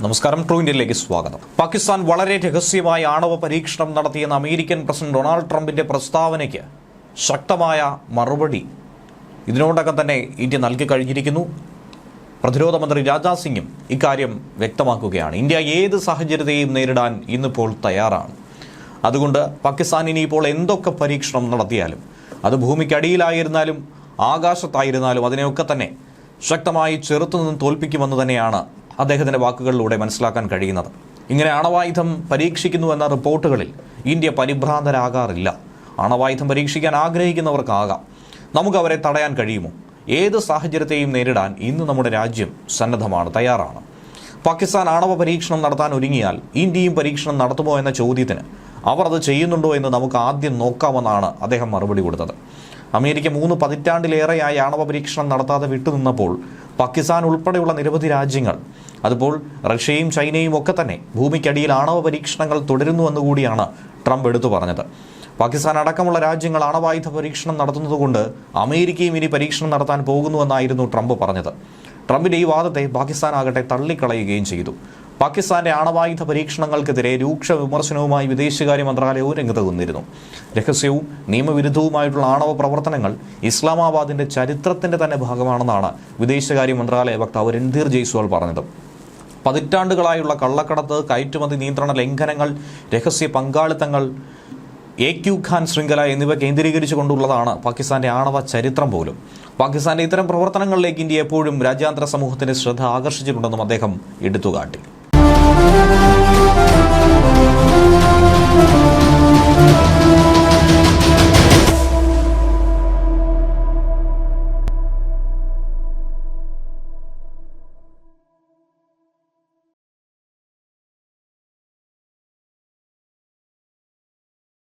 നമസ്കാരം ട്രൂ ഇന്ത്യയിലേക്ക് സ്വാഗതം. പാകിസ്ഥാൻ വളരെ രഹസ്യമായി ആണവ പരീക്ഷണം നടത്തിയെന്ന അമേരിക്കൻ പ്രസിഡന്റ് ഡൊണാൾഡ് ട്രംപിന്റെ പ്രസ്താവനയ്ക്ക് ശക്തമായ മറുപടി. ഇതിനോടകം തന്നെ ഇന്ത്യ നൽകി കഴിഞ്ഞിരിക്കുന്നു. പ്രതിരോധ മന്ത്രി രാജ്നാഥ് സിംഗും ഇക്കാര്യം വ്യക്തമാക്കുകയാണ്. ഇന്ത്യ ഏത് സാഹചര്യത്തെയും നേരിടാൻ ഇന്നിപ്പോൾ തയ്യാറാണ്. അതുകൊണ്ട് പാകിസ്ഥാൻ ഇനിയിപ്പോൾ എന്തൊക്കെ പരീക്ഷണം നടത്തിയാലും അത് ഭൂമിക്കടിയിലായിരുന്നാലും ആകാശത്തായിരുന്നാലും അതിനെയൊക്കെ തന്നെ ശക്തമായി ചെറുത്തുനിന്ന് തോൽപ്പിക്കുമെന്ന് തന്നെയാണ് അദ്ദേഹത്തിന്റെ വാക്കുകളിലൂടെ മനസ്സിലാക്കാൻ കഴിയുന്നത്. ഇങ്ങനെ അണവായുധം പരീക്ഷിക്കുന്നു എന്ന റിപ്പോർട്ടുകളിൽ ഇന്ത്യ പരിഭ്രാന്തരാകാറില്ല. അണവായുധം പരീക്ഷിക്കാൻ ആഗ്രഹിക്കുന്നവർക്കാകാം. നമുക്ക് അവരെ തടയാൻ കഴിയുമോ? ഏത് സാഹചര്യത്തെയും നേരിടാൻ ഇന്ന് നമ്മുടെ രാജ്യം സന്നദ്ധമാണ് തയ്യാറാണ്. പാകിസ്ഥാൻ ആണവ പരീക്ഷണം നടത്താൻ ഒരുങ്ങിയാൽ ഇന്ത്യയും പരീക്ഷണം നടത്തുമോ എന്ന ചോദ്യത്തിന് അവർ അത് ചെയ്യുന്നുണ്ടോ എന്ന് നമുക്ക് ആദ്യം നോക്കാമെന്നാണ് അദ്ദേഹം മറുപടി കൊടുത്തത്. അമേരിക്ക മൂന്ന് പതിറ്റാണ്ടിലേറെയായി ആണവ പരീക്ഷണം നടത്താതെ വിട്ടുനിന്നപ്പോൾ പാകിസ്ഥാൻ ഉൾപ്പെടെയുള്ള നിരവധി രാജ്യങ്ങൾ അതുപോൾ റഷ്യയും ചൈനയും ഒക്കെ തന്നെ ഭൂമിക്കടിയിൽ ആണവ പരീക്ഷണങ്ങൾ തുടരുന്നുവെന്നുകൂടിയാണ് ട്രംപ് എടുത്തു പറഞ്ഞത്. പാകിസ്ഥാൻ അടക്കമുള്ള രാജ്യങ്ങൾ ആണവായുധ പരീക്ഷണം നടത്തുന്നതുകൊണ്ട് അമേരിക്കയും ഇനി പരീക്ഷണം നടത്താൻ പോകുന്നുവെന്നായിരുന്നു ട്രംപ് പറഞ്ഞത്. ട്രംപിന്റെ ഈ വാദത്തെ പാകിസ്ഥാൻ ആകട്ടെ തള്ളിക്കളയുകയും ചെയ്തു. പാകിസ്ഥാന്റെ ആണവായുധ പരീക്ഷണങ്ങൾക്കെതിരെ രൂക്ഷ വിമർശനവുമായി വിദേശകാര്യ മന്ത്രാലയവും രംഗത്ത് വന്നിരുന്നു. രഹസ്യവും നിയമവിരുദ്ധവുമായിട്ടുള്ള ആണവ പ്രവർത്തനങ്ങൾ ഇസ്ലാമാബാദിന്റെ ചരിത്രത്തിന്റെ തന്നെ ഭാഗമാണെന്നാണ് വിദേശകാര്യ മന്ത്രാലയ വക്താവ് രൺധീർ ജയ്സ്വാൾ പറഞ്ഞത്. പതിറ്റാണ്ടുകളായുള്ള കള്ളക്കടത്ത് കയറ്റുമതി നിയന്ത്രണ ലംഘനങ്ങൾ രഹസ്യ പങ്കാളിത്തങ്ങൾ എ ക്യു ഖാൻ ശൃംഖല എന്നിവ കേന്ദ്രീകരിച്ചുകൊണ്ടുള്ളതാണ് പാകിസ്ഥാന്റെ ആണവ ചരിത്രം പോലും. പാകിസ്ഥാന്റെ ഇത്തരം പ്രവർത്തനങ്ങളിലേക്ക് ഇന്ത്യ എപ്പോഴും രാജ്യാന്തര സമൂഹത്തിന്റെ ശ്രദ്ധ ആകർഷിച്ചിട്ടുണ്ടെന്നും അദ്ദേഹം എടുത്തുകാട്ടി.